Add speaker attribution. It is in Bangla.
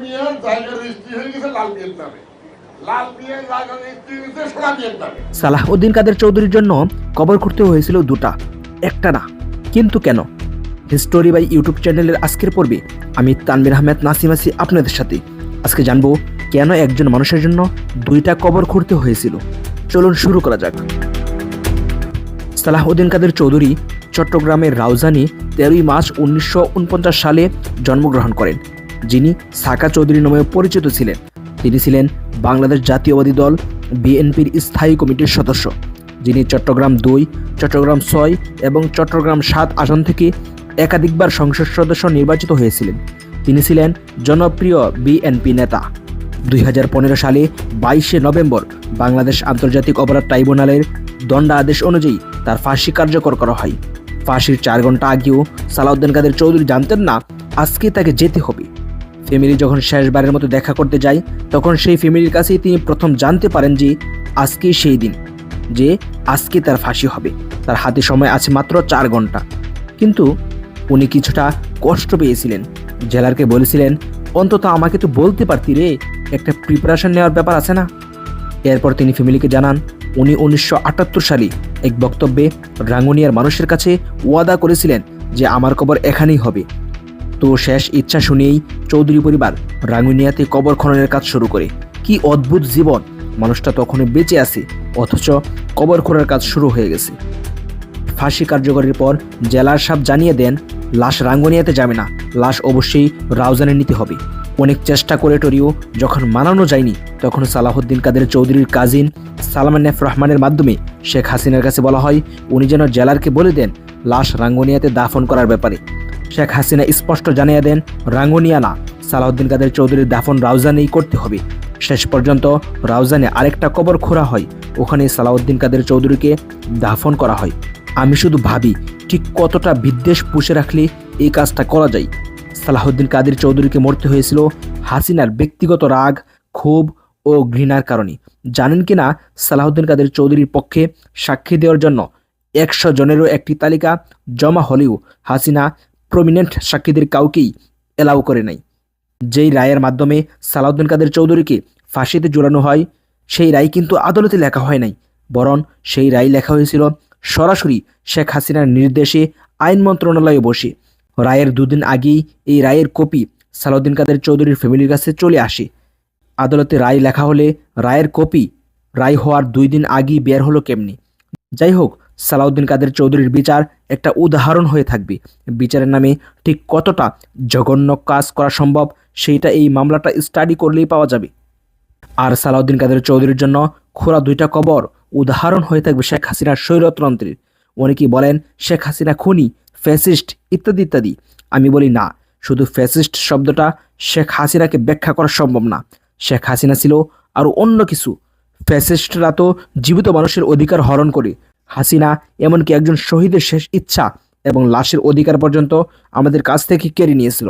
Speaker 1: মিয়ার
Speaker 2: সালাহউদ্দিন কাদের চৌধুরীর জন্য কবর করতে হয়েছিল দুটা, একটা না। কিন্তু কেন? হিস্টোরি বাই ইউটিউব চ্যানেলের আজকের পর্বে আমি তানবির আহমেদ নাসিম আছি আপনাদের সাথে। আজকে জানব কেন একজন মানুষের জন্য দুইটা কবর খুঁড়তে হয়েছিল। চলুন শুরু করা যাক। সালাহউদ্দিন কাদের চৌধুরী চট্টগ্রামের রাউজানি তেরোই মার্চ উনিশশো উনপঞ্চাশ সালে জন্মগ্রহণ করেন। যিনি সাকা চৌধুরী নামে পরিচিত ছিলেন। তিনি ছিলেন বাংলাদেশ জাতীয়বাদী দল বিএনপির স্থায়ী কমিটির সদস্য, যিনি চট্টগ্রাম দুই, চট্টগ্রাম ছয় এবং চট্টগ্রাম সাত আসন থেকে একাধিকবার সংসদ সদস্য নির্বাচিত হয়েছিলেন। তিনি ছিলেন জনপ্রিয় বিএনপি নেতা। দুই হাজার পনেরো সালে বাইশে নভেম্বর বাংলাদেশ আন্তর্জাতিক অপরাধ ট্রাইব্যুনালের দণ্ডাদেশ অনুযায়ী তার ফাঁসি কার্যকর করা হয়। ফাঁসির চার ঘণ্টা আগেও সালাউদ্দিন কাদের চৌধুরী জানতেন না, আজকে তাকে যেতে হবে। ফ্যামিলি যখন শেষবারের মতো দেখা করতে যায়, তখন সেই ফ্যামিলির কাছেই তিনি প্রথম জানতে পারেন যে আজকে সেই দিন, যে আজকে তার ফাঁসি হবে। তার হাতে সময় আছে মাত্র চার ঘণ্টা। কিন্তু উনি কিছুটা কষ্ট পেয়েছিলেন। জেলারকে বলেছিলেন, অন্তত আমাকে তো বলতে পারতি রে, একটা প্রিপারেশন নেওয়ার ব্যাপার আছে না? এরপর তিনি ফ্যামিলিকে জানান, উনি উনিশশো আটাত্তর সালে এক বক্তব্যে রাঙ্গুনিয়ার মানুষের কাছে ওয়াদা করেছিলেন যে আমার কবর এখানেই হবে। তো শেষ ইচ্ছা শুনেই চৌধুরী পরিবার রাঙ্গুনিয়াতে কবর খননের কাজ শুরু করে। কি অদ্ভুত জীবন! মানুষটা তখনও বেঁচে আছে, অথচ কবর খোঁড়ার কাজ শুরু হয়ে গেছে। ফাঁসি কার্যকরের পর জেলার সাপ জানিয়ে দেন, লাশ রাঙ্গুনিয়াতে যাবে না, লাশ অবশ্যই রাউজানে নিতে হবে। অনেক চেষ্টা করে টরিও যখন মানানো যায়নি, তখন সালাহুদ্দিন কাদের চৌধুরীর কাজিন সালমান এফ রহমানের মাধ্যমে শেখ হাসিনার কাছে বলা হয়, উনি যেন জেলারকে বলে দেন, লাশ রাঙ্গুনিয়াতে দাফন করার ব্যাপারে। শেখ হাসিনা স্পষ্ট জানিয়ে দেন রাঙ্গুনিয়া না সালাউদ্দিন কাদের চৌধুরীর দাফন রাউজানেই করতে হবে। শেষ পর্যন্ত রাউজানে আরেকটা কবর খোঁড়া হয় ওখানে সালাউদ্দিন কাদের চৌধুরীকে দাফন করা হয়। আমি শুধু ভাবি, ঠিক কতটা বিদ্বেষ পুষে রাখলে এই কাজটা করা যায়? সালাহুদ্দিন কাদের চৌধুরীকে মরতে হয়েছিল হাসিনার ব্যক্তিগত রাগ, ক্ষোভ ও ঘৃণার কারণে। জানেন কি না সালাহুদ্দিন কাদের চৌধুরীর পক্ষে সাক্ষী দেওয়ার জন্য একশো জনেরও একটি তালিকা জমা হলেও হাসিনা প্রমিনেন্ট সাক্ষীদের কাউকেই এলাও করে নাই। যেই রায়ের মাধ্যমে সালাউদ্দিন কাদের চৌধুরীকে ফাঁসিতে ঝুলানো হয়, সেই রায় কিন্তু আদালতে লেখা হয় নাই। বরং সেই রায় লেখা হয়েছিল, সরাসরি শেখ হাসিনার নির্দেশে আইন মন্ত্রণালয়ে বসে। রায়ের দুদিন আগেই এই রায়ের কপি সালাউদ্দিন কাদের চৌধুরীর ফ্যামিলির কাছে চলে আসে। আদালতে রায় লেখা হলে রায়ের কপি রায় হওয়ার দুই দিন আগেই বের হলো কেমনি? যাই হোক সালাউদ্দিন কাদের চৌধুরীর বিচার একটা উদাহরণ হয়ে থাকবে। বিচারের নামে ঠিক কতটা জঘন্য কাজ করা সম্ভব, সেইটা এই মামলাটা স্টাডি করলেই পাওয়া যাবে। আর সালাউদ্দিন কাদের চৌধুরীর জন্য খোলা দুইটা কবর উদাহরণ হয়ে থাকবে শেখ হাসিনার স্বৈরতন্ত্রের। অনেকেই বলেন, শেখ হাসিনা খুনি ফ্যাসিস্ট ইত্যাদি ইত্যাদি। আমি বলি, না, শুধু ফ্যাসিস্ট শব্দটা শেখ হাসিনাকে ব্যাখ্যা করা সম্ভব না। শেখ হাসিনা ছিল আরও অন্য কিছু। ফ্যাসিস্টরা তো জীবিত মানুষের অধিকার হরণ করে। হাসিনা, এমনকি একজন শহীদের শেষ ইচ্ছা এবং লাশের অধিকার পর্যন্ত আমাদের কাছ থেকে কেড়ে নিয়েছিল।